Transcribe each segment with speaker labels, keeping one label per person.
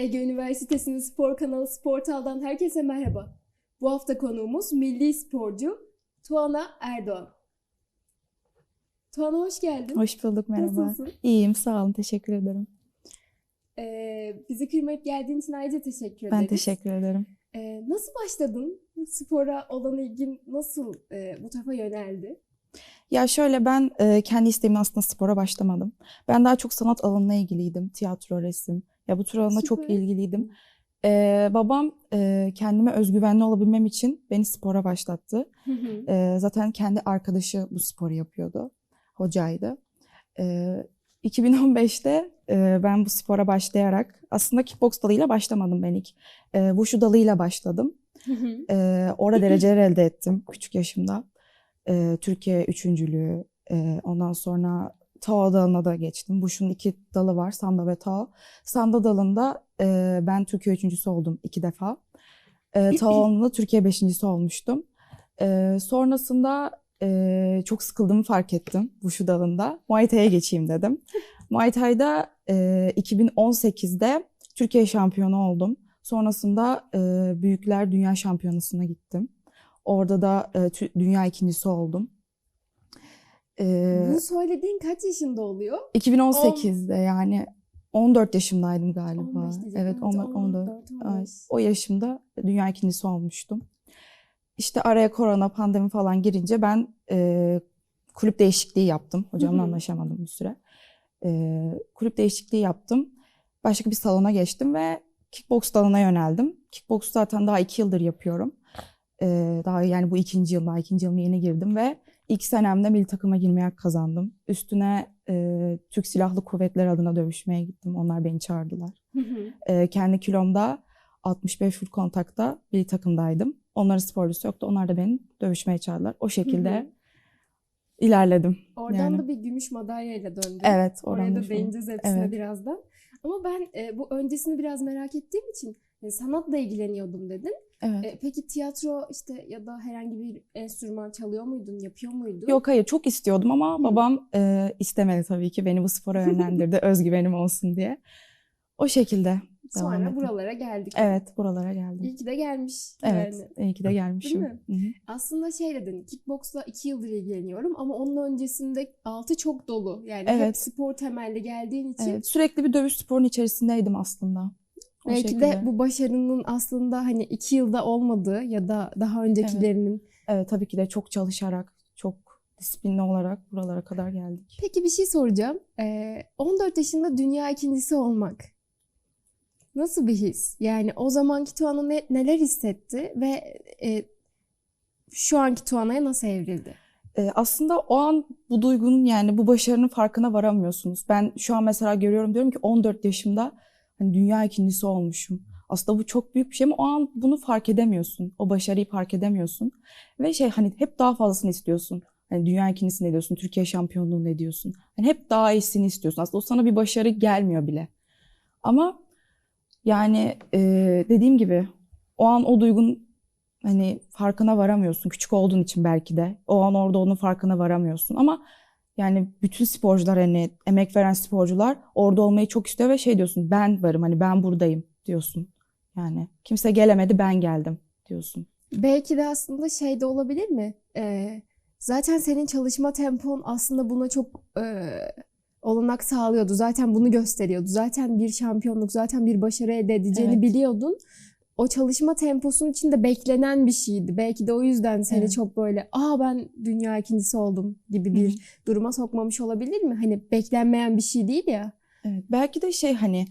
Speaker 1: Ege Üniversitesi'nin spor kanalı Sportal'dan herkese merhaba. Bu hafta konuğumuz milli sporcu Tuana Erdoğan. Tuana hoş geldin.
Speaker 2: Hoş bulduk merhaba.
Speaker 1: Nasılsın?
Speaker 2: İyiyim sağ olun teşekkür ederim.
Speaker 1: Ee, bizi kırmayıp geldiğin için ayrıca teşekkür ederiz.
Speaker 2: Ben teşekkür ederim.
Speaker 1: Ee, nasıl başladın? Spora olan ilgin nasıl e, bu tarafa yöneldi?
Speaker 2: Ya şöyle ben e, kendi isteğimle aslında spora başlamadım. Ben daha çok sanat alanına ilgiliydim. Tiyatro, resim. Ya bu tür alanına çok ilgiliydim. E, babam e, kendime özgüvenli olabilmem için beni spora başlattı.
Speaker 1: Hı hı.
Speaker 2: E, zaten kendi arkadaşı bu sporu yapıyordu. Hocaydı. E, 2015'te e, ben bu spora başlayarak aslında kickbox dalıyla başlamadım ben ilk. E, wushu dalıyla başladım.
Speaker 1: Hı hı.
Speaker 2: Ee, orada dereceler elde ettim küçük yaşımda. Ee, Türkiye üçüncülüğü, e, ondan sonra Tao dalına da geçtim. Bu şunun iki dalı var, Sanda ve Tao. Sanda dalında e, ben Türkiye üçüncüsü oldum iki defa. E, Tao dalında Türkiye beşincisi olmuştum. E, sonrasında e, çok sıkıldığımı fark ettim bu şu dalında. Muay Thai'ye geçeyim dedim. Muay Thai'da e, 2018'de Türkiye şampiyonu oldum. Sonrasında e, Büyükler Dünya Şampiyonası'na gittim. Orada da e, dünya ikincisi oldum. E,
Speaker 1: Bunu söylediğin kaç yaşında oluyor?
Speaker 2: 2018'de yani 14 yaşımdaydım galiba.
Speaker 1: 15 diyecektim.
Speaker 2: Evet, on- 14.
Speaker 1: 14,
Speaker 2: Ay,
Speaker 1: 15.
Speaker 2: O yaşımda dünya ikincisi olmuştum. İşte araya korona, pandemi falan girince ben e, kulüp değişikliği yaptım. Hocamla anlaşamadım bir süre. E, kulüp değişikliği yaptım. Başka bir salona geçtim ve kickbox dalına yöneldim. Kickbox zaten daha iki yıldır yapıyorum. E, daha yani bu ikinci yıl, daha ikinci yılıma yeni girdim ve ilk senemde milli takıma girmeye hak kazandım. Üstüne e, Türk Silahlı Kuvvetleri adına dövüşmeye gittim. Onlar beni çağırdılar.
Speaker 1: Hı hı.
Speaker 2: Ee, kendi kilomda 65 full kontakta bir takımdaydım. Onların sporcusu yoktu. Onlar da beni dövüşmeye çağırdılar. O şekilde
Speaker 1: Hı hı.
Speaker 2: İlerledim.
Speaker 1: Oradan
Speaker 2: Yani.
Speaker 1: da bir gümüş madalyayla döndün.
Speaker 2: Evet.
Speaker 1: Oraya da değineceğiz hepsine
Speaker 2: Evet.
Speaker 1: birazdan. Ama ben e, bu öncesini biraz merak ettiğim için e, sanatla ilgileniyordum dedin.
Speaker 2: Evet.
Speaker 1: E, peki tiyatro işte ya da herhangi bir enstrüman çalıyor muydun, yapıyor muydun?
Speaker 2: Yok hayır çok istiyordum ama
Speaker 1: Hı.
Speaker 2: babam e, istemedi tabii ki beni bu spora yönlendirdi özgüvenim olsun diye. O şekilde devam
Speaker 1: Sonra
Speaker 2: ettim.
Speaker 1: buralara geldik.
Speaker 2: Evet buralara geldim.
Speaker 1: İyi ki de gelmiş.
Speaker 2: Evet
Speaker 1: Yani.
Speaker 2: iyi ki de gelmişim.
Speaker 1: mi?
Speaker 2: Hı hı.
Speaker 1: Aslında şey dedin, kickboxla iki yıldır ilgileniyorum ama onun öncesinde altı çok dolu. Yani hep
Speaker 2: Evet.
Speaker 1: spor temelli geldiğin için
Speaker 2: Evet, sürekli bir dövüş sporun içerisindeydim aslında. O
Speaker 1: belki
Speaker 2: şekilde.
Speaker 1: de bu başarının aslında hani iki yılda olmadığı ya da daha öncekilerinin
Speaker 2: Evet tabii ki de çok çalışarak, çok disiplinli olarak buralara kadar geldik.
Speaker 1: Peki bir şey soracağım. Ee, 14 yaşında dünya ikincisi olmak nasıl bir his? Yani o zamanki Tuana ne- neler hissetti ve e, şu anki Tuana'ya nasıl evrildi?
Speaker 2: Ee, aslında o an bu duygunun yani bu başarının farkına varamıyorsunuz. Ben şu an mesela görüyorum diyorum ki 14 yaşımda hani dünya ikincisi olmuşum. Aslında bu çok büyük bir şey ama o an bunu fark edemiyorsun. O başarıyı fark edemiyorsun. Ve şey hani hep daha fazlasını istiyorsun. Hani dünya ikincisini ne diyorsun, Türkiye şampiyonluğunu ne diyorsun. Hani hep daha iyisini istiyorsun. Aslında o sana bir başarı gelmiyor bile. Ama yani e, dediğim gibi o an o duygun hani farkına varamıyorsun. Küçük olduğun için belki de. O an orada onun farkına varamıyorsun. Ama yani bütün sporcular hani emek veren sporcular orada olmayı çok istiyor ve şey diyorsun ben varım hani ben buradayım diyorsun. Yani kimse gelemedi ben geldim diyorsun.
Speaker 1: Belki de aslında şey de olabilir mi? Ee, zaten senin çalışma tempon aslında buna çok e, olanak sağlıyordu. Zaten bunu gösteriyordu. Zaten bir şampiyonluk, zaten bir başarı elde edeceğini
Speaker 2: Evet.
Speaker 1: biliyordun. O çalışma temposunun içinde beklenen bir şeydi. Belki de o yüzden seni
Speaker 2: Evet.
Speaker 1: çok böyle aa ben dünya ikincisi oldum gibi bir
Speaker 2: Hı
Speaker 1: duruma sokmamış olabilir mi? Hani beklenmeyen bir şey değil ya.
Speaker 2: Evet, belki de şey hani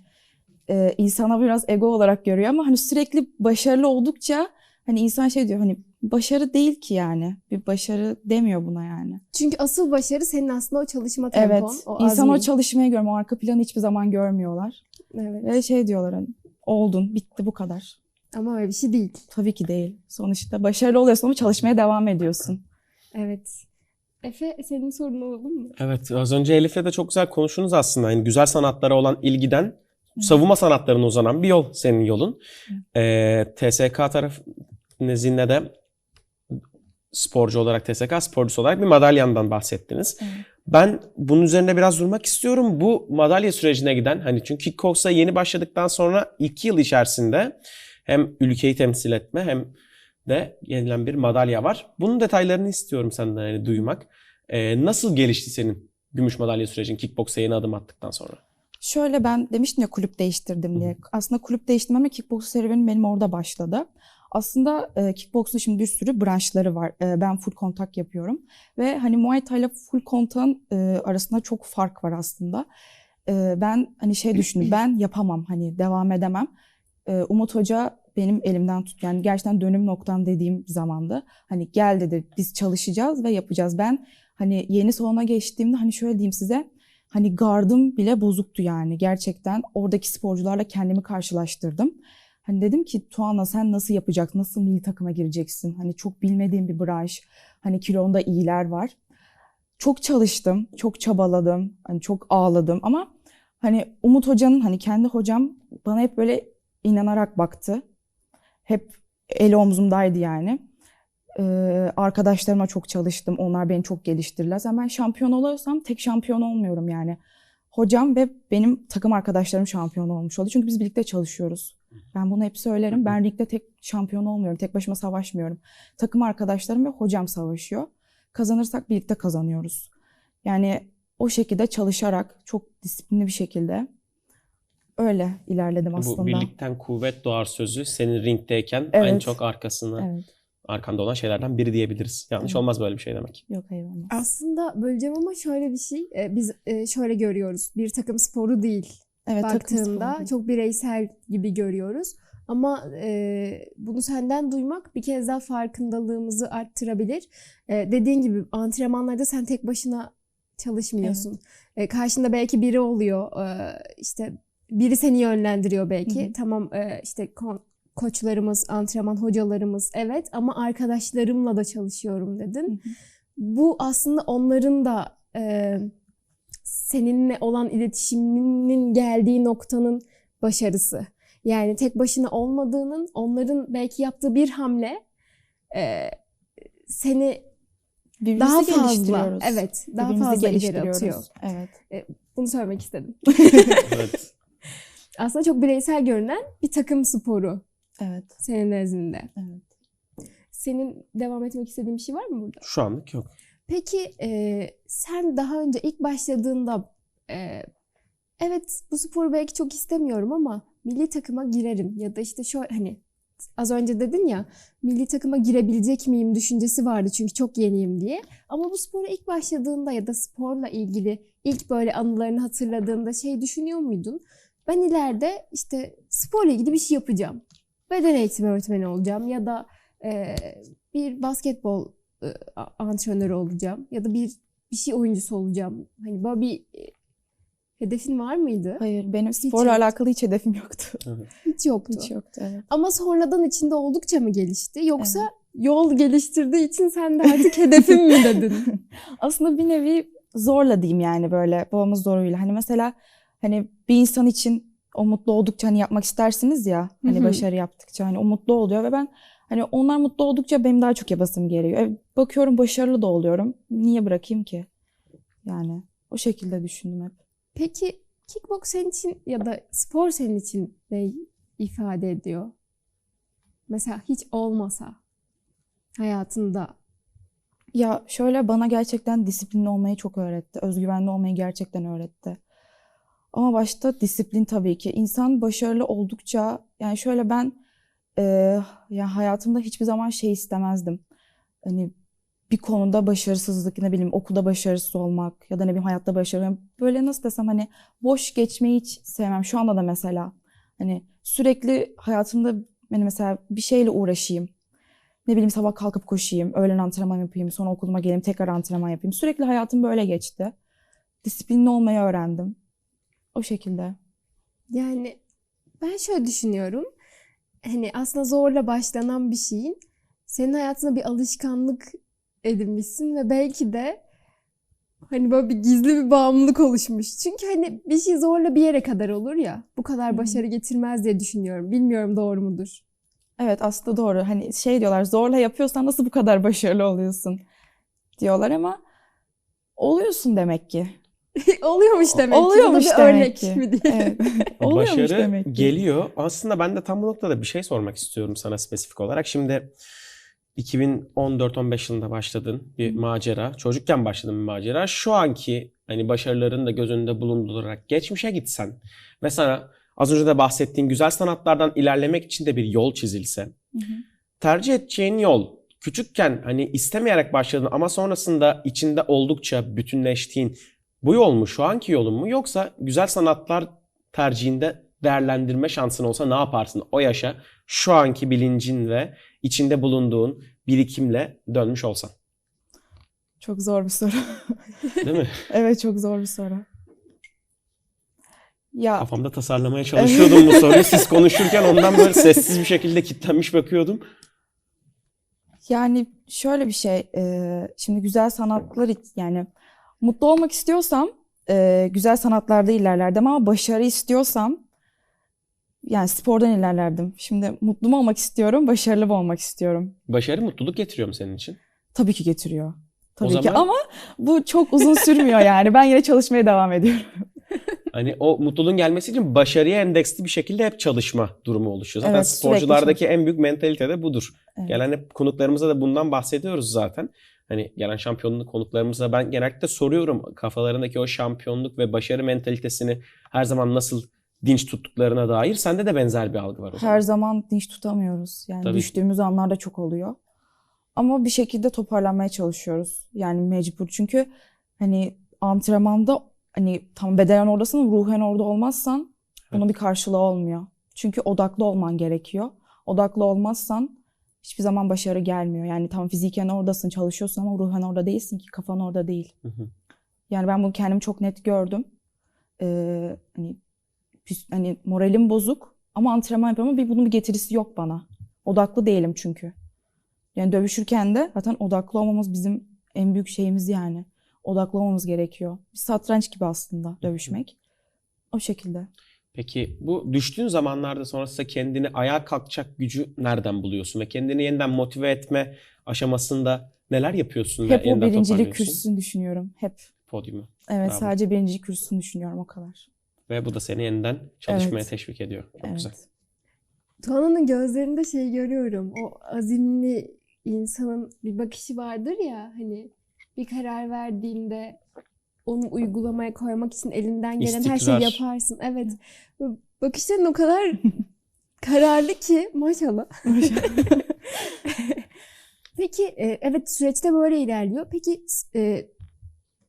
Speaker 2: e, insana biraz ego olarak görüyor ama hani sürekli başarılı oldukça hani insan şey diyor hani başarı değil ki yani. Bir başarı demiyor buna yani.
Speaker 1: Çünkü asıl başarı senin aslında o çalışma tempon,
Speaker 2: Evet.
Speaker 1: o
Speaker 2: insan o çalışmayı görmüyor. O arka planı hiçbir zaman görmüyorlar.
Speaker 1: Evet.
Speaker 2: Ve şey diyorlar hani oldun, bitti bu kadar.
Speaker 1: Ama öyle bir şey değil.
Speaker 2: Tabii ki değil. Sonuçta başarılı oluyorsun ama çalışmaya devam ediyorsun.
Speaker 1: Evet. Efe senin sorun alalım mı?
Speaker 3: Evet, az önce Elif'le de çok güzel konuştunuz aslında. Yani güzel sanatlara olan ilgiden savunma sanatlarına uzanan bir yol senin yolun. Ee, TSK taraf nezdinde de sporcu olarak, TSK sporcusu olarak bir madalyandan bahsettiniz.
Speaker 2: Evet.
Speaker 3: Ben bunun üzerine biraz durmak istiyorum. Bu madalya sürecine giden hani çünkü kickbox'a yeni başladıktan sonra iki yıl içerisinde hem ülkeyi temsil etme hem de yenilen bir madalya var. Bunun detaylarını istiyorum senden hani duymak. Ee, nasıl gelişti senin gümüş madalya sürecin kickbox'a yeni adım attıktan sonra?
Speaker 2: Şöyle ben demiştim ya kulüp değiştirdim diye. Aslında kulüp değiştirmemle kickbox serüvenim benim orada başladı. Aslında e, kickboxun şimdi bir sürü branşları var. E, ben full kontak yapıyorum. Ve hani Muay Thai ile full kontağın e, arasında çok fark var aslında. E, ben hani şey düşündüm. Ben yapamam hani devam edemem. E, Umut Hoca benim elimden tut. Yani gerçekten dönüm noktam dediğim zamandı. Hani gel dedi biz çalışacağız ve yapacağız. Ben hani yeni salona geçtiğimde hani şöyle diyeyim size. Hani gardım bile bozuktu yani gerçekten. Oradaki sporcularla kendimi karşılaştırdım. Hani dedim ki Tuana sen nasıl yapacaksın? Nasıl milli takıma gireceksin? Hani çok bilmediğim bir branş. Hani kilonda iyiler var. Çok çalıştım, çok çabaladım, hani çok ağladım ama hani Umut Hoca'nın hani kendi hocam bana hep böyle inanarak baktı. Hep eli omzumdaydı yani. Ee, arkadaşlarıma çok çalıştım. Onlar beni çok geliştirdiler. Zaten ben şampiyon oluyorsam tek şampiyon olmuyorum yani. Hocam ve benim takım arkadaşlarım şampiyon olmuş oldu. Çünkü biz birlikte çalışıyoruz. Ben bunu hep söylerim. Ben ligde tek şampiyon olmuyorum. Tek başıma savaşmıyorum. Takım arkadaşlarım ve hocam savaşıyor. Kazanırsak birlikte kazanıyoruz. Yani o şekilde çalışarak çok disiplinli bir şekilde öyle ilerledim aslında.
Speaker 3: Bu birlikten kuvvet doğar sözü senin ringdeyken en
Speaker 2: Evet.
Speaker 3: çok arkasına,
Speaker 2: Evet.
Speaker 3: arkanda olan şeylerden biri diyebiliriz. Yanlış
Speaker 2: Evet.
Speaker 3: olmaz böyle bir şey demek.
Speaker 2: Yok hayır olmaz.
Speaker 1: Aslında böleceğim ama şöyle bir şey. e, Biz e, şöyle görüyoruz. Bir takım sporu değil.
Speaker 2: Evet,
Speaker 1: baktığında çok bireysel gibi görüyoruz. Ama e, bunu senden duymak bir kez daha farkındalığımızı arttırabilir. E, dediğin gibi antrenmanlarda sen tek başına çalışmıyorsun. E, karşında belki biri oluyor. E, işte biri seni yönlendiriyor belki.
Speaker 2: Hı hı.
Speaker 1: Tamam e, işte ko- koçlarımız, antrenman hocalarımız evet ama arkadaşlarımla da çalışıyorum dedin.
Speaker 2: Hı hı.
Speaker 1: Bu aslında onların da e, seninle olan iletişiminin geldiği noktanın başarısı. Yani tek başına olmadığının, onların belki yaptığı bir hamle e, seni
Speaker 2: Birbirimizi
Speaker 1: daha fazla,
Speaker 2: geliştiriyoruz.
Speaker 1: evet, daha
Speaker 2: Birbirimizi
Speaker 1: fazla ileri
Speaker 2: geliştiriyoruz.
Speaker 1: atıyor.
Speaker 2: Evet.
Speaker 1: Bunu söylemek istedim.
Speaker 3: Evet.
Speaker 1: Aslında çok bireysel görünen bir takım sporu
Speaker 2: Evet.
Speaker 1: senin nezdinde.
Speaker 2: Evet.
Speaker 1: Senin devam etmek istediğin bir şey var mı burada?
Speaker 3: Şu anlık yok.
Speaker 1: Peki e, sen daha önce ilk başladığında e, evet bu sporu belki çok istemiyorum ama milli takıma girerim ya da işte şöyle hani az önce dedin ya milli takıma girebilecek miyim düşüncesi vardı çünkü çok yeniyim diye. Ama bu spora ilk başladığında ya da sporla ilgili ilk böyle anılarını hatırladığında şey düşünüyor muydun? Ben ileride işte sporla ilgili bir şey yapacağım. Beden eğitimi öğretmeni olacağım ya da e, bir basketbol e, antrenörü olacağım ya da bir bir şey oyuncusu olacağım. Hani böyle bir e, hedefin var mıydı?
Speaker 2: Hayır benim sporla
Speaker 1: yoktu.
Speaker 2: alakalı hiç hedefim yoktu.
Speaker 1: Hiç yoktu.
Speaker 2: Hiç yoktu evet.
Speaker 1: Ama sonradan içinde oldukça mı gelişti? Yoksa yol geliştirdiği için sen de artık hedefim mi dedin?
Speaker 2: Aslında bir nevi zorla diyeyim yani böyle babamın zoruyla. Hani mesela hani bir insan için o mutlu oldukça hani yapmak istersiniz ya hani başarı yaptıkça hani o mutlu oluyor ve ben hani onlar mutlu oldukça benim daha çok yapasım geliyor. E, bakıyorum başarılı da oluyorum. Niye bırakayım ki? Yani o şekilde düşündüm hep.
Speaker 1: Peki kickbox senin için ya da spor senin için ne ifade ediyor? Mesela hiç olmasa hayatında
Speaker 2: Ya şöyle bana gerçekten disiplinli olmayı çok öğretti. Özgüvenli olmayı gerçekten öğretti. Ama başta disiplin tabii ki. İnsan başarılı oldukça yani şöyle ben e, ya hayatımda hiçbir zaman şey istemezdim. Hani bir konuda başarısızlık ne bileyim okulda başarısız olmak ya da ne bileyim hayatta başarılı. Böyle nasıl desem hani boş geçmeyi hiç sevmem. Şu anda da mesela hani sürekli hayatımda hani mesela bir şeyle uğraşayım. Ne bileyim sabah kalkıp koşayım, öğlen antrenman yapayım, sonra okuluma geleyim tekrar antrenman yapayım. Sürekli hayatım böyle geçti. Disiplinli olmayı öğrendim. O şekilde.
Speaker 1: Yani ben şöyle düşünüyorum. Hani aslında zorla başlanan bir şeyin senin hayatına bir alışkanlık edinmişsin ve belki de hani böyle bir gizli bir bağımlılık oluşmuş. Çünkü hani bir şey zorla bir yere kadar olur ya. Bu kadar başarı getirmez diye düşünüyorum. Bilmiyorum doğru mudur?
Speaker 2: Evet aslında doğru. Hani şey diyorlar zorla yapıyorsan nasıl bu kadar başarılı oluyorsun diyorlar ama oluyorsun demek ki.
Speaker 1: Oluyormuş demek ki.
Speaker 2: Oluyormuş
Speaker 1: da bir
Speaker 2: demek
Speaker 1: örnek
Speaker 2: ki.
Speaker 1: mi diye.
Speaker 2: Evet. Oluyormuş
Speaker 3: Başarı
Speaker 2: demek ki.
Speaker 3: geliyor. Aslında ben de tam bu noktada bir şey sormak istiyorum sana spesifik olarak. Şimdi 2014-15 yılında başladın bir macera. Çocukken başladın bir macera. Şu anki hani başarıların da göz önünde bulundurarak geçmişe gitsen ve sana az önce de bahsettiğin güzel sanatlardan ilerlemek için de bir yol çizilse.
Speaker 2: Hı hı.
Speaker 3: Tercih edeceğin yol küçükken hani istemeyerek başladın ama sonrasında içinde oldukça bütünleştiğin bu yol mu şu anki yolun mu yoksa güzel sanatlar tercihinde değerlendirme şansın olsa ne yaparsın o yaşa şu anki bilincin ve içinde bulunduğun birikimle dönmüş olsan
Speaker 2: Çok zor bir soru.
Speaker 3: değil mi?
Speaker 2: Evet çok zor bir soru. Ya
Speaker 3: Kafamda tasarlamaya çalışıyordum bu soruyu. Siz konuşurken ondan böyle sessiz bir şekilde kilitlenmiş bakıyordum.
Speaker 2: Yani şöyle bir şey, şimdi güzel sanatlar yani mutlu olmak istiyorsam e, güzel sanatlarda ilerlerdim ama başarı istiyorsam yani spordan ilerlerdim. Şimdi mutlu mu olmak istiyorum, başarılı mı olmak istiyorum?
Speaker 3: Başarı mutluluk getiriyor mu senin için?
Speaker 2: Tabii ki getiriyor. Tabii ki
Speaker 3: zaman-
Speaker 2: ama bu çok uzun sürmüyor yani. Ben yine çalışmaya devam ediyorum.
Speaker 3: Hani o mutluluğun gelmesi için başarıya endeksli bir şekilde hep çalışma durumu oluşuyor. Zaten
Speaker 2: Evet, sürekli
Speaker 3: sporculardaki en büyük mentalite de budur.
Speaker 2: Evet.
Speaker 3: Gelen hep konuklarımıza da bundan bahsediyoruz zaten. Hani gelen şampiyonluk konuklarımıza ben genellikle soruyorum kafalarındaki o şampiyonluk ve başarı mentalitesini her zaman nasıl dinç tuttuklarına dair. Sende de benzer bir algı var o zaman.
Speaker 2: Her zaman dinç tutamıyoruz. Yani
Speaker 3: Tabii.
Speaker 2: düştüğümüz anlarda çok oluyor. Ama bir şekilde toparlanmaya çalışıyoruz. Yani mecbur. Çünkü hani antrenmanda hani tam bedenen oradasın ruhen orada olmazsan bunun bir karşılığı olmuyor. Çünkü odaklı olman gerekiyor. Odaklı olmazsan hiçbir zaman başarı gelmiyor. Yani tam fiziken oradasın, çalışıyorsun ama ruhen orada değilsin ki kafan orada değil.
Speaker 3: Hı hı.
Speaker 2: Yani ben bunu kendim çok net gördüm. Ee, hani hani moralim bozuk ama antrenman yapıyorum ama bir, bunun bir getirisi yok bana. Odaklı değilim çünkü. Yani dövüşürken de zaten odaklı olmamız bizim en büyük şeyimiz yani. Odaklı olmamız gerekiyor. Bir satranç gibi aslında dövüşmek. O şekilde.
Speaker 3: Peki bu düştüğün zamanlarda sonrasında kendini ayağa kalkacak gücü nereden buluyorsun? Ve kendini yeniden motive etme aşamasında neler yapıyorsun?
Speaker 2: Hep o birincilik kürsüsünü düşünüyorum. Hep.
Speaker 3: Podyumu.
Speaker 2: Evet
Speaker 3: Bravo.
Speaker 2: sadece birincilik kürsüsünü düşünüyorum o kadar.
Speaker 3: Ve bu da seni yeniden çalışmaya
Speaker 2: Evet.
Speaker 3: teşvik ediyor. Çok
Speaker 2: evet.
Speaker 3: güzel.
Speaker 1: Tuana'nın gözlerinde şey görüyorum. O azimli insanın bir bakışı vardır ya hani bir karar verdiğinde onu uygulamaya koymak için elinden gelen her şeyi
Speaker 3: İstikrar.
Speaker 1: yaparsın. Evet. Bakışların o kadar kararlı ki maşallah. Peki e, evet süreçte böyle ilerliyor. Peki e,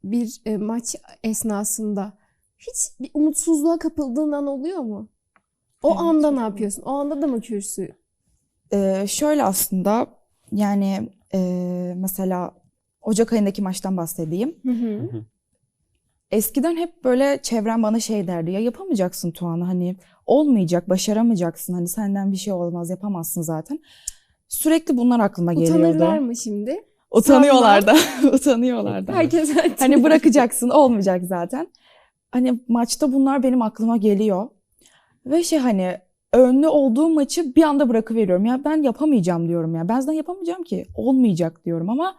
Speaker 1: bir e, maç esnasında hiç bir umutsuzluğa kapıldığın an oluyor mu? O
Speaker 2: Evet,
Speaker 1: anda ne yapıyorsun? O anda da mı kürsü?
Speaker 2: Ee, şöyle aslında yani e, mesela Ocak ayındaki maçtan bahsedeyim.
Speaker 1: Hı hı.
Speaker 2: Eskiden hep böyle çevrem bana şey derdi ya yapamayacaksın Tuana hani olmayacak başaramayacaksın hani senden bir şey olmaz yapamazsın zaten. Sürekli bunlar aklıma geliyordu.
Speaker 1: Utanırlar mı şimdi?
Speaker 2: Utanıyorlar da. Utanıyorlar da.
Speaker 1: Herkes zaten.
Speaker 2: Hani bırakacaksın olmayacak zaten. Hani maçta bunlar benim aklıma geliyor. Ve şey hani önlü olduğum maçı bir anda bırakıveriyorum. Ya ben yapamayacağım diyorum ya. Ben zaten yapamayacağım ki. Olmayacak diyorum ama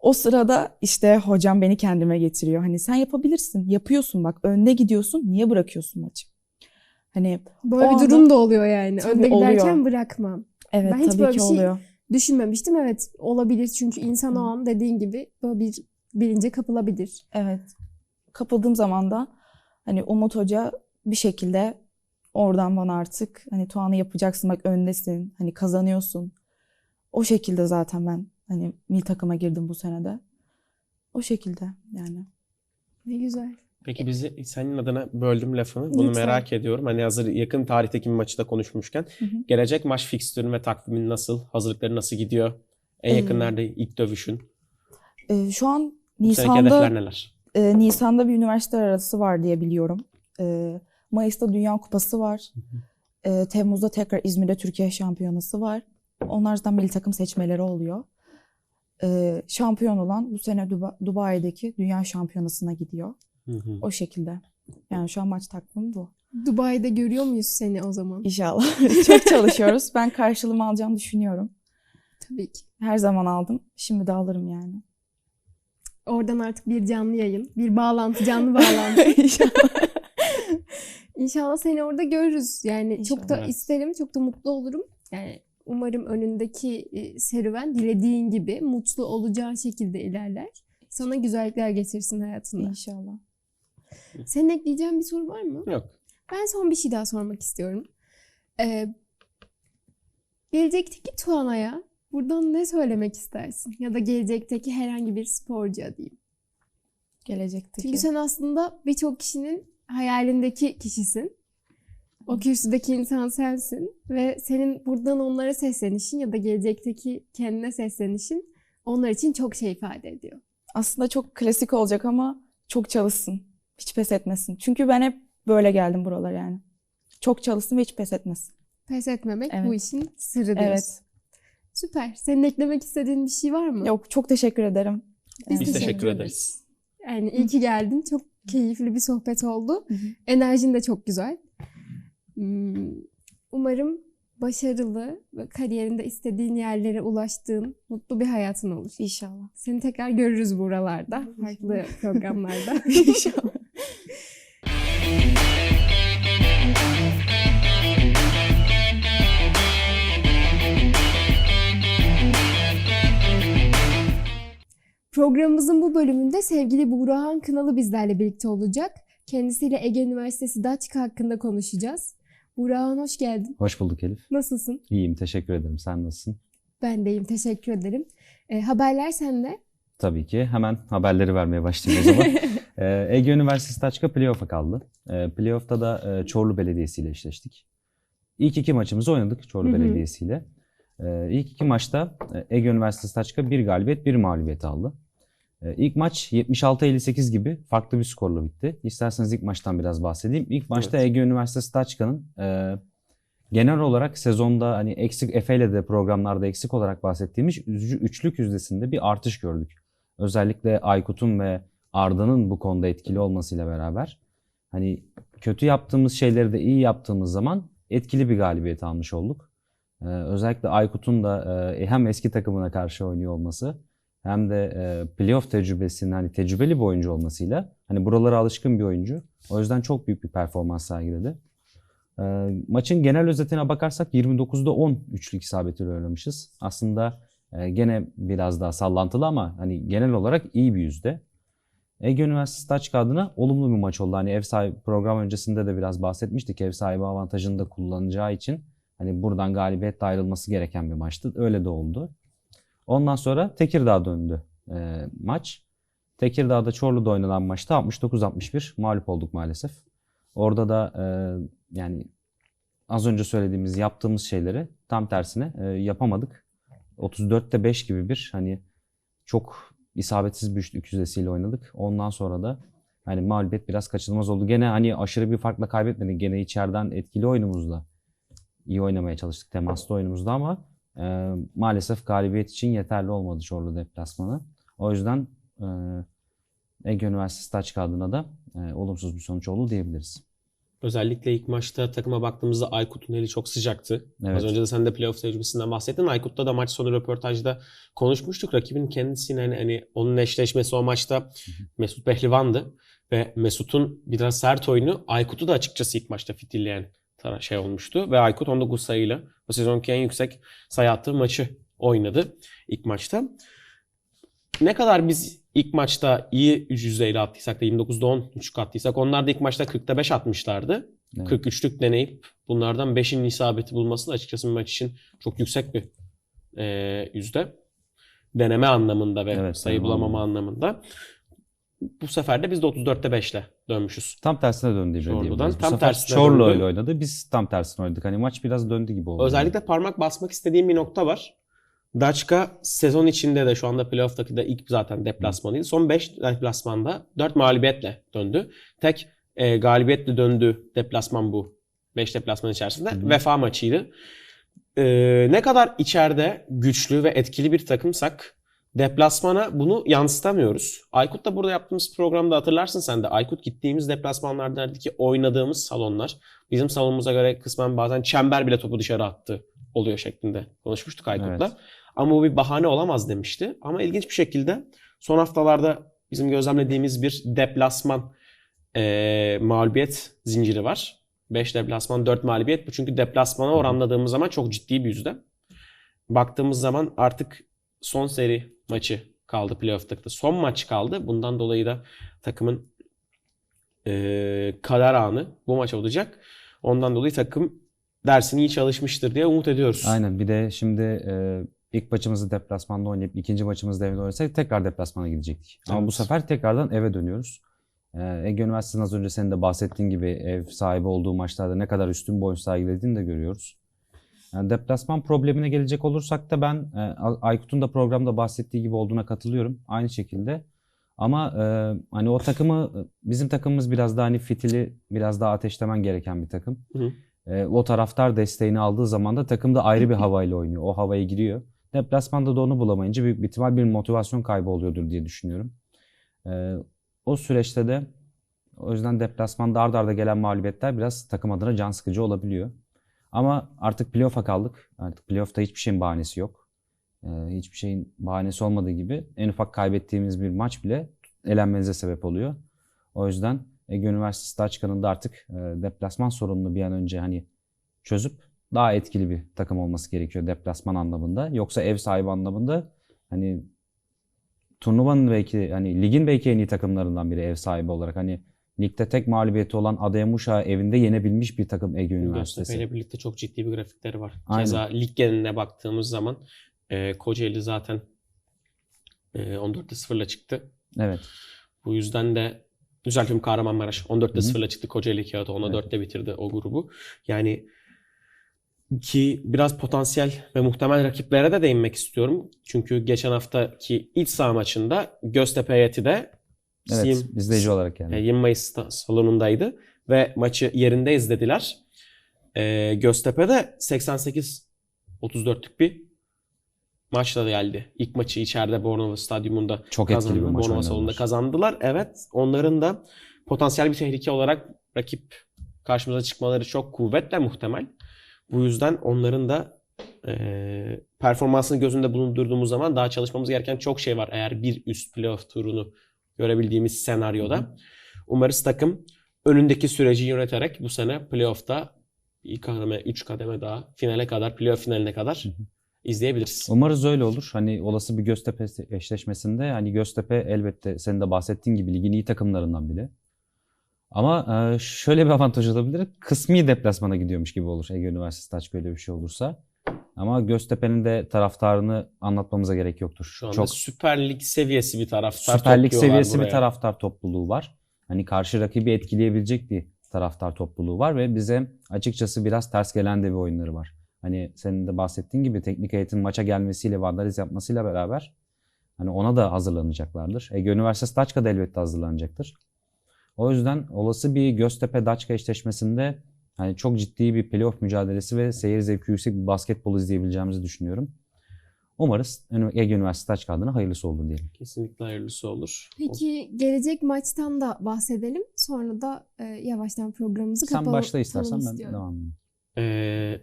Speaker 2: o sırada işte hocam beni kendime getiriyor. Hani sen yapabilirsin. Yapıyorsun bak önde gidiyorsun. Niye bırakıyorsun maçı? Hani
Speaker 1: Böyle bir
Speaker 2: anda-
Speaker 1: durum da oluyor yani. Önde giderken
Speaker 2: oluyor.
Speaker 1: bırakmam.
Speaker 2: evet
Speaker 1: Ben hiç
Speaker 2: tabii
Speaker 1: böyle
Speaker 2: ki
Speaker 1: şey-
Speaker 2: oluyor.
Speaker 1: Düşünmemiştim. Evet olabilir. Çünkü insan o an dediğin gibi böyle bir bilince kapılabilir.
Speaker 2: Evet. Kapıldığım zaman da hani Umut Hoca bir şekilde oradan bana artık hani Tuğan'ı yapacaksın bak öndesin hani kazanıyorsun. O şekilde zaten ben hani milli takıma girdim bu senede. O şekilde yani.
Speaker 1: Ne güzel.
Speaker 3: Peki bizi senin adına böldüm lafını. Bunu
Speaker 1: Lütfen.
Speaker 3: merak ediyorum. Hani hazır yakın tarihteki bir maçı da konuşmuşken.
Speaker 2: Hı hı.
Speaker 3: Gelecek maç fikstürün ve takvimin nasıl? Hazırlıkları nasıl gidiyor? En
Speaker 2: Ee,
Speaker 3: yakınlarda ilk dövüşün.
Speaker 2: Ee, şu an Nisan'da
Speaker 3: neler?
Speaker 2: e, Nisan'da bir üniversiteler arası var diye biliyorum. E, Mayıs'ta Dünya Kupası var. E, Temmuz'da tekrar İzmir'de Türkiye Şampiyonası var. Onlar zaten milli takım seçmeleri oluyor. E, şampiyon olan bu sene Duba- Dubai'deki Dünya Şampiyonası'na gidiyor.
Speaker 3: Hı hı.
Speaker 2: O şekilde. Yani şu an maç takvimi bu.
Speaker 1: Dubai'de görüyor muyuz seni o zaman?
Speaker 2: İnşallah. Çok çalışıyoruz. Ben karşılığımı alacağımı düşünüyorum.
Speaker 1: Tabii ki.
Speaker 2: Her zaman aldım. Şimdi de alırım yani.
Speaker 1: Oradan artık bir canlı yayın, bir bağlantı, canlı bağlantı.
Speaker 2: İnşallah.
Speaker 1: İnşallah seni orada görürüz. Yani çok da
Speaker 2: İnşallah.
Speaker 3: Evet.
Speaker 1: isterim, çok da mutlu olurum. Yani umarım önündeki e, serüven dilediğin gibi mutlu olacağın şekilde ilerler. Sana güzellikler getirsin hayatında.
Speaker 2: İnşallah.
Speaker 1: Senin ekleyeceğin bir soru var mı?
Speaker 3: Yok.
Speaker 1: Ben son bir şey daha sormak istiyorum. Ee, gelecekteki Tuana'ya buradan ne söylemek istersin? Ya da gelecekteki herhangi bir sporcuya diyeyim.
Speaker 2: Gelecekteki.
Speaker 1: Çünkü sen aslında birçok kişinin hayalindeki kişisin. O kürsüdeki insan sensin ve senin buradan onlara seslenişin ya da gelecekteki kendine seslenişin onlar için çok şey ifade ediyor.
Speaker 2: Aslında çok klasik olacak ama çok çalışsın. Hiç pes etmesin. Çünkü ben hep böyle geldim buralara yani. Çok çalışsın ve hiç pes etmesin.
Speaker 1: Pes etmemek
Speaker 2: Evet.
Speaker 1: bu işin sırrı diyorsun.
Speaker 2: Evet.
Speaker 1: Süper. Senin eklemek istediğin bir şey var mı?
Speaker 2: Yok çok teşekkür ederim.
Speaker 1: Biz
Speaker 3: Biz
Speaker 1: teşekkür
Speaker 3: teşekkür
Speaker 1: ederiz. Yani iyi ki geldin. Çok keyifli bir sohbet oldu.
Speaker 2: Hı hı.
Speaker 1: Enerjin de çok güzel. Hmm, Umarım başarılı ve kariyerinde istediğin yerlere ulaştığın mutlu bir hayatın olur.
Speaker 2: İnşallah.
Speaker 1: Seni tekrar görürüz buralarda, farklı programlarda.
Speaker 2: İnşallah.
Speaker 1: Programımızın bu bölümünde sevgili Buğrahan Kınalı bizlerle birlikte olacak. Kendisiyle Ege Üniversitesi Daçka hakkında konuşacağız. Buğrahan hoş geldin.
Speaker 4: Hoş bulduk Elif.
Speaker 1: Nasılsın?
Speaker 4: İyiyim, teşekkür ederim. Sen nasılsın?
Speaker 1: Ben deyim, teşekkür ederim. E, haberler sende.
Speaker 4: Tabii ki. Hemen haberleri vermeye başlayayım o zaman. Ee, Ege Üniversitesi Taçka playoff'a kaldı. Ee, playoff'ta da e, Çorlu Belediyesi ile eşleştik. İlk iki maçımızı oynadık Çorlu. Belediyesi ile. Ee, ilk iki maçta e, Ege Üniversitesi Taçka bir galibiyet, bir mağlubiyet aldı. Ee, ilk maç 76-58 gibi farklı bir skorla bitti. İsterseniz ilk maçtan biraz bahsedeyim. İlk maçta
Speaker 3: Evet.
Speaker 4: Ege Üniversitesi Taçka'nın e, genel olarak sezonda hani eksik Efe ile de programlarda eksik olarak bahsettiğimiz üçlük yüzdesinde bir artış gördük. Özellikle Aykut'un ve Arda'nın bu konuda etkili olmasıyla beraber hani kötü yaptığımız şeyleri de iyi yaptığımız zaman etkili bir galibiyet almış olduk. Ee, özellikle Aykut'un da e, hem eski takımına karşı oynuyor olması hem de e, playoff tecrübesinin hani tecrübeli bir oyuncu olmasıyla hani buralara alışkın bir oyuncu. O yüzden çok büyük bir performans sergiledi. Ee, maçın genel özetine bakarsak 29'da 10 üçlük isabetiyle oynamışız. Aslında e, gene biraz daha sallantılı ama hani genel olarak iyi bir yüzde. Ege Üniversitesi Taçka adına olumlu bir maç oldu. Hani ev sahibi program öncesinde de biraz bahsetmiştik. Ev sahibi avantajını da kullanacağı için hani buradan galibiyetle ayrılması gereken bir maçtı. Öyle de oldu. Ondan sonra Tekirdağ döndü e, maç. Tekirdağ'da Çorlu'da oynanan maçta 69-61 mağlup olduk maalesef. Orada da e, yani az önce söylediğimiz yaptığımız şeyleri tam tersine e, yapamadık. 34'te 5 gibi bir hani çok isabetsiz bir üçlük yüzdesiyle oynadık. Ondan sonra da hani mağlubiyet biraz kaçınılmaz oldu. Gene hani aşırı bir farkla kaybetmedik. Gene içeriden etkili oyunumuzda iyi oynamaya çalıştık temaslı oyunumuzda ama e, maalesef galibiyet için yeterli olmadı Çorlu deplasmanı. O yüzden e, Ege Üniversitesi Taçka adına da e, olumsuz bir sonuç oldu diyebiliriz.
Speaker 3: Özellikle ilk maçta takıma baktığımızda Aykut'un eli çok sıcaktı.
Speaker 4: Evet.
Speaker 3: Az önce de sen de playoff tecrübesinden bahsettin. Aykut'ta da maç sonu röportajda konuşmuştuk. Rakibin kendisine hani, hani onun eşleşmesi o maçta Mesut Pehlivan'dı. Ve Mesut'un biraz sert oyunu Aykut'u da açıkçası ilk maçta fitilleyen şey olmuştu. Ve Aykut 19 sayıyla bu sezonki en yüksek sayı attığı maçı oynadı ilk maçta. Ne kadar biz ilk maçta iyi yüzdeyle attıysak da 29'da 10 üçlük attıysak onlar da ilk maçta 40'ta 5 atmışlardı.
Speaker 4: Evet.
Speaker 3: 43'lük deneyip bunlardan 5'in isabeti bulması da açıkçası bir maç için çok yüksek bir e, yüzde. Deneme anlamında ve
Speaker 4: Evet,
Speaker 3: sayı bulamama
Speaker 4: anlamında.
Speaker 3: anlamında. Bu sefer de biz de 34'te 5'le dönmüşüz.
Speaker 4: Tam tersine döndü
Speaker 3: Çorlu'dan.
Speaker 4: Bu
Speaker 3: tam
Speaker 4: sefer
Speaker 3: tersine
Speaker 4: Çorlu
Speaker 3: döndü.
Speaker 4: öyle oynadı. Biz tam tersine oynadık. Hani maç biraz döndü gibi oldu.
Speaker 3: Özellikle parmak basmak istediğim bir nokta var. Daçka sezon içinde de şu anda playoff'taki de ilk zaten deplasmanıydı. Son 5 deplasmanda 4 mağlubiyetle döndü. Tek e, galibiyetle döndü deplasman bu. 5 deplasman içerisinde.
Speaker 4: Hı.
Speaker 3: Vefa maçıydı. E, ne kadar içeride güçlü ve etkili bir takımsak deplasmana bunu yansıtamıyoruz. Aykut'la burada yaptığımız programda hatırlarsın sen de. Aykut gittiğimiz deplasmanlardaki oynadığımız salonlar bizim salonumuza göre kısmen bazen çember bile topu dışarı attı oluyor şeklinde konuşmuştuk Aykut'la.
Speaker 4: Evet.
Speaker 3: Ama bu bir bahane olamaz demişti. Ama ilginç bir şekilde son haftalarda bizim gözlemlediğimiz bir deplasman eee mağlubiyet zinciri var. 5 deplasman 4 mağlubiyet. Bu çünkü deplasmana oranladığımız zaman çok ciddi bir yüzde. Baktığımız zaman artık son seri maçı kaldı playoff'ta. Son maç kaldı. Bundan dolayı da takımın eee kader anı bu maç olacak. Ondan dolayı takım dersini iyi çalışmıştır diye umut ediyoruz.
Speaker 4: Aynen bir de şimdi e, ilk maçımızı deplasmanda oynayıp ikinci maçımızı da evde oynasaydık tekrar deplasmana gidecektik. Ama bu
Speaker 3: Evet.
Speaker 4: sefer tekrardan eve dönüyoruz. E, Ege Üniversitesi'nin az önce senin de bahsettiğin gibi ev sahibi olduğu maçlarda ne kadar üstün boy sergilediğini de görüyoruz. Deplasman problemine gelecek olursak da ben e, Aykut'un da programda bahsettiği gibi olduğuna katılıyorum. Aynı şekilde. Ama e, hani o takımı bizim takımımız biraz daha hani fitili biraz daha ateşlemen gereken bir takım.
Speaker 3: Hı hı.
Speaker 4: E, o taraftar desteğini aldığı zaman da takım da ayrı bir havayla oynuyor. O havaya giriyor. Deplasmanda da onu bulamayınca büyük bir ihtimal bir motivasyon kaybı oluyordur diye düşünüyorum. E, o süreçte de o yüzden deplasmanda ard arda gelen mağlubiyetler biraz takım adına can sıkıcı olabiliyor. Ama artık playoff'a kaldık. Artık playoff'ta hiçbir şeyin bahanesi yok. E, hiçbir şeyin bahanesi olmadığı gibi en ufak kaybettiğimiz bir maç bile elenmenize sebep oluyor. O yüzden Ege Üniversitesi Taçkan'ın da artık e, deplasman sorununu bir an önce hani çözüp daha etkili bir takım olması gerekiyor deplasman anlamında. Yoksa ev sahibi anlamında hani turnuvanın belki hani ligin belki en iyi takımlarından biri ev sahibi olarak hani ligde tek mağlubiyeti olan Adayamuşa evinde yenebilmiş bir takım Ege
Speaker 3: Göztepe
Speaker 4: Üniversitesi.
Speaker 3: ile birlikte çok ciddi bir grafikleri var.
Speaker 4: Aynen.
Speaker 3: Keza lig geneline baktığımız zaman e, Kocaeli zaten e, 14'te 0'la çıktı.
Speaker 4: Evet.
Speaker 3: Bu yüzden de düzeltiyorum Kahramanmaraş 14'te
Speaker 4: Hı hı.
Speaker 3: 0'la çıktı Kocaeli kağıdı. Ona
Speaker 4: Evet.
Speaker 3: 4'te bitirdi o grubu. Yani ki biraz potansiyel ve muhtemel rakiplere de değinmek istiyorum. Çünkü geçen haftaki iç saha maçında Göztepe heyeti de
Speaker 4: Evet.
Speaker 3: Sim-
Speaker 4: izleyici olarak yani.
Speaker 3: e, 20 Mayıs sta- salonundaydı ve maçı yerinde izlediler. E, Göztepe'de 88-34'lük bir maçla geldi. İlk maçı içeride Bornova Stadyumunda
Speaker 4: Çok
Speaker 3: kazandı. Bornova salonunda kazandılar. Evet onların da potansiyel bir tehlike olarak rakip karşımıza çıkmaları çok kuvvetle muhtemel. Bu yüzden onların da e, performansını gözünde bulundurduğumuz zaman daha çalışmamız gereken çok şey var. Eğer bir üst playoff turunu görebildiğimiz senaryoda. Umarız takım önündeki süreci yöneterek bu sene playoff'ta ilk kademe, 3 kademe daha finale kadar, playoff finaline kadar
Speaker 4: Hı hı.
Speaker 3: izleyebiliriz.
Speaker 4: Umarız öyle olur. Hani olası bir Göztepe eşleşmesinde hani Göztepe elbette senin de bahsettiğin gibi ligin iyi takımlarından biri. Ama e, şöyle bir avantaj olabilir. Kısmi deplasmana gidiyormuş gibi olur Ege Üniversitesi Taç böyle bir şey olursa. Ama Göztepe'nin de taraftarını anlatmamıza gerek yoktur.
Speaker 3: Şu anda
Speaker 4: Çok
Speaker 3: Süper Lig seviyesi bir taraftar
Speaker 4: Süper Lig seviyesi bir
Speaker 3: buraya.
Speaker 4: taraftar topluluğu var. Hani karşı rakibi etkileyebilecek bir taraftar topluluğu var ve bize açıkçası biraz ters gelen de bir oyunları var. Hani senin de bahsettiğin gibi teknik heyetin maça gelmesiyle vandaliz yapmasıyla beraber hani ona da hazırlanacaklardır. Ege Üniversitesi Daçka da elbette hazırlanacaktır. O yüzden olası bir Göztepe Daçka eşleşmesinde hani çok ciddi bir playoff mücadelesi ve seyir zevki yüksek bir basketbol izleyebileceğimizi düşünüyorum. Umarız Ege Üniversitesi Daçka adına hayırlısı olur diyelim.
Speaker 3: Kesinlikle hayırlısı olur.
Speaker 1: Peki gelecek maçtan da bahsedelim. Sonra da e, yavaştan programımızı
Speaker 4: Sen
Speaker 1: kapatalım
Speaker 4: başla istersen ben
Speaker 1: istiyorum.
Speaker 4: devam edeyim.
Speaker 3: Ee,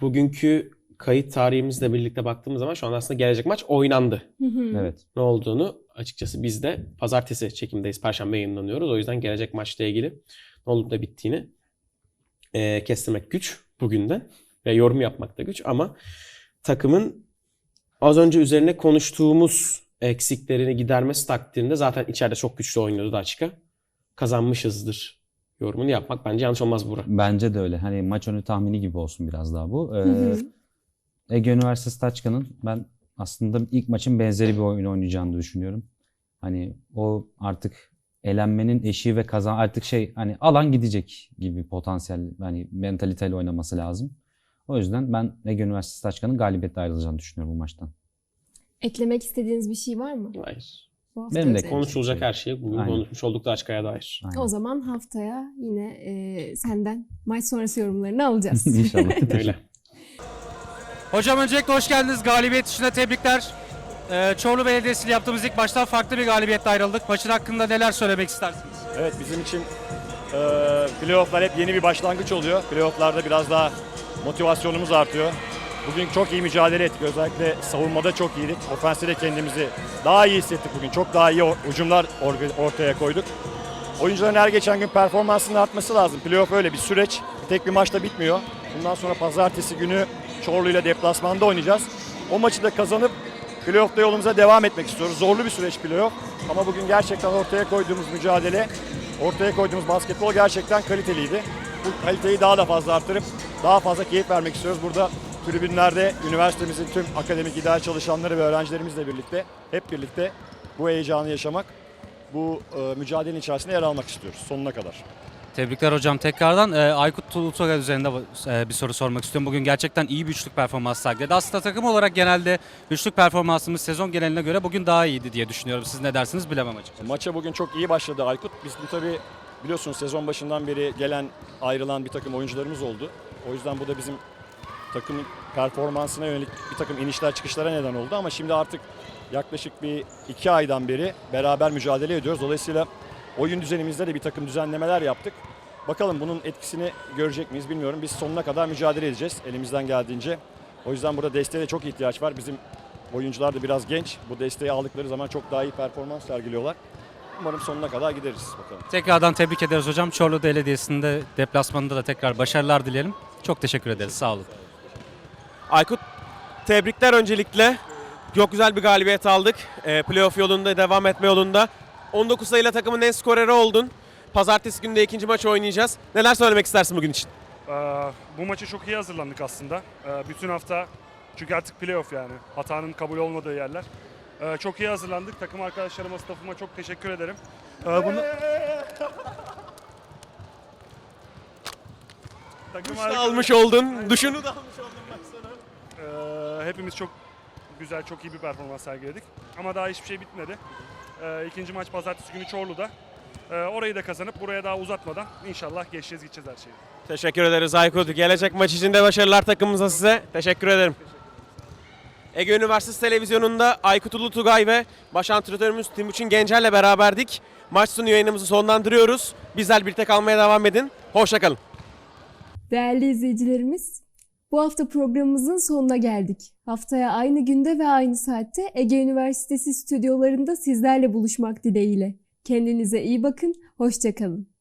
Speaker 3: bugünkü kayıt tarihimizle birlikte baktığımız zaman şu an aslında gelecek maç oynandı.
Speaker 1: Hı hı.
Speaker 4: Evet.
Speaker 3: Ne olduğunu açıkçası biz de pazartesi çekimdeyiz. Perşembe yayınlanıyoruz. O yüzden gelecek maçla ilgili ne olup da bittiğini e, kestirmek güç bugünden ve yorum yapmak da güç ama takımın az önce üzerine konuştuğumuz eksiklerini gidermesi takdirinde zaten içeride çok güçlü oynuyordu Daçka. Kazanmışızdır yorumunu yapmak bence yanlış olmaz Burak.
Speaker 4: Bence de öyle. Hani maç önü tahmini gibi olsun biraz daha bu. Ee,
Speaker 1: Hı hı.
Speaker 4: Ege Üniversitesi Taçka'nın ben aslında ilk maçın benzeri bir oyun oynayacağını düşünüyorum. Hani o artık elenmenin eşiği ve kazan artık şey hani alan gidecek gibi potansiyel hani mentaliteyle oynaması lazım. O yüzden ben Ege Üniversitesi Taçka'nın galibiyetle ayrılacağını düşünüyorum bu maçtan.
Speaker 1: Eklemek istediğiniz bir şey var mı?
Speaker 3: Hayır.
Speaker 1: Bu hafta
Speaker 4: Benim de.
Speaker 3: Konuşulacak her şeyi bugün
Speaker 4: Aynen.
Speaker 3: konuşmuş olduk Daçka'ya dair.
Speaker 4: Aynen.
Speaker 1: O zaman haftaya yine e, senden maç sonrası yorumlarını alacağız.
Speaker 4: İnşallah.
Speaker 3: Öyle.
Speaker 5: Hocam öncelikle hoş geldiniz. Galibiyet için de tebrikler. Ee, Çorlu Belediyesi ile yaptığımız ilk maçtan farklı bir galibiyetle ayrıldık. Maçın hakkında neler söylemek istersiniz?
Speaker 6: Evet bizim için e, playofflar hep yeni bir başlangıç oluyor. Playofflarda biraz daha motivasyonumuz artıyor. Bugün çok iyi mücadele ettik. Özellikle savunmada çok iyiydik. Ofensde de kendimizi daha iyi hissettik bugün. Çok daha iyi hücumlar ortaya koyduk. Oyuncuların her geçen gün performansının artması lazım. Playoff öyle bir süreç. Tek bir maçta bitmiyor. Bundan sonra pazartesi günü Çorlu ile deplasmanda oynayacağız. O maçı da kazanıp playoff'ta yolumuza devam etmek istiyoruz. Zorlu bir süreç playoff. Ama bugün gerçekten ortaya koyduğumuz mücadele, ortaya koyduğumuz basketbol gerçekten kaliteliydi. Bu kaliteyi daha da fazla artırıp daha fazla keyif vermek istiyoruz. Burada tribünlerde üniversitemizin tüm akademik idare çalışanları ve öğrencilerimizle birlikte hep birlikte bu heyecanı yaşamak, bu e, mücadelenin içerisinde yer almak istiyoruz sonuna kadar.
Speaker 5: Tebrikler hocam tekrardan. Ee, Aykut Ulusoy üzerinde e, bir soru sormak istiyorum. Bugün gerçekten iyi bir üçlük performans sergiledi. Aslında takım olarak genelde üçlük performansımız sezon geneline göre bugün daha iyiydi diye düşünüyorum. Siz ne dersiniz bilemem açıkçası.
Speaker 6: Maça bugün çok iyi başladı Aykut. Biz de tabii biliyorsunuz sezon başından beri gelen ayrılan bir takım oyuncularımız oldu. O yüzden bu da bizim takımın performansına yönelik bir takım inişler çıkışlara neden oldu. Ama şimdi artık yaklaşık bir iki aydan beri beraber mücadele ediyoruz. Dolayısıyla oyun düzenimizde de bir takım düzenlemeler yaptık. Bakalım bunun etkisini görecek miyiz bilmiyorum. Biz sonuna kadar mücadele edeceğiz elimizden geldiğince. O yüzden burada desteğe de çok ihtiyaç var. Bizim oyuncular da biraz genç. Bu desteği aldıkları zaman çok daha iyi performans sergiliyorlar. Umarım sonuna kadar gideriz bakalım.
Speaker 5: Tekrardan tebrik ederiz hocam. Çorlu Belediyesi'nde deplasmanında da tekrar başarılar dileyelim. Çok teşekkür ederiz. Sağ olun.
Speaker 3: Aykut tebrikler öncelikle. Çok güzel bir galibiyet aldık. E, playoff yolunda devam etme yolunda. 19 sayıyla takımın en skoreri oldun. Pazartesi günü de ikinci maç oynayacağız. Neler söylemek istersin bugün için?
Speaker 7: Ee, bu maça çok iyi hazırlandık aslında. Ee, bütün hafta çünkü artık playoff yani. Hatanın kabul olmadığı yerler. Ee, çok iyi hazırlandık. Takım arkadaşlarıma, staffıma çok teşekkür ederim. Ee, bunu... Takım
Speaker 3: Duş da
Speaker 7: arka-
Speaker 3: almış oldun. Duşunu da almış oldun baksana.
Speaker 7: Ee, hepimiz çok güzel, çok iyi bir performans sergiledik. Ama daha hiçbir şey bitmedi. Ee, ikinci maç pazartesi günü Çorlu'da. Ee, orayı da kazanıp buraya daha uzatmadan inşallah geçeceğiz, gideceğiz her şeyi.
Speaker 3: Teşekkür ederiz Aykut. Gelecek maç için de başarılar takımımıza size. Teşekkür ederim. Ege Üniversitesi Televizyonu'nda Aykut Ulutugay ve baş antrenörümüz Timuçin Gencer'le beraberdik. Maç sonu yayınımızı sonlandırıyoruz. Bizler birlikte kalmaya devam edin. Hoşçakalın.
Speaker 1: Değerli izleyicilerimiz, bu hafta programımızın sonuna geldik. Haftaya aynı günde ve aynı saatte Ege Üniversitesi stüdyolarında sizlerle buluşmak dileğiyle. Kendinize iyi bakın, hoşçakalın.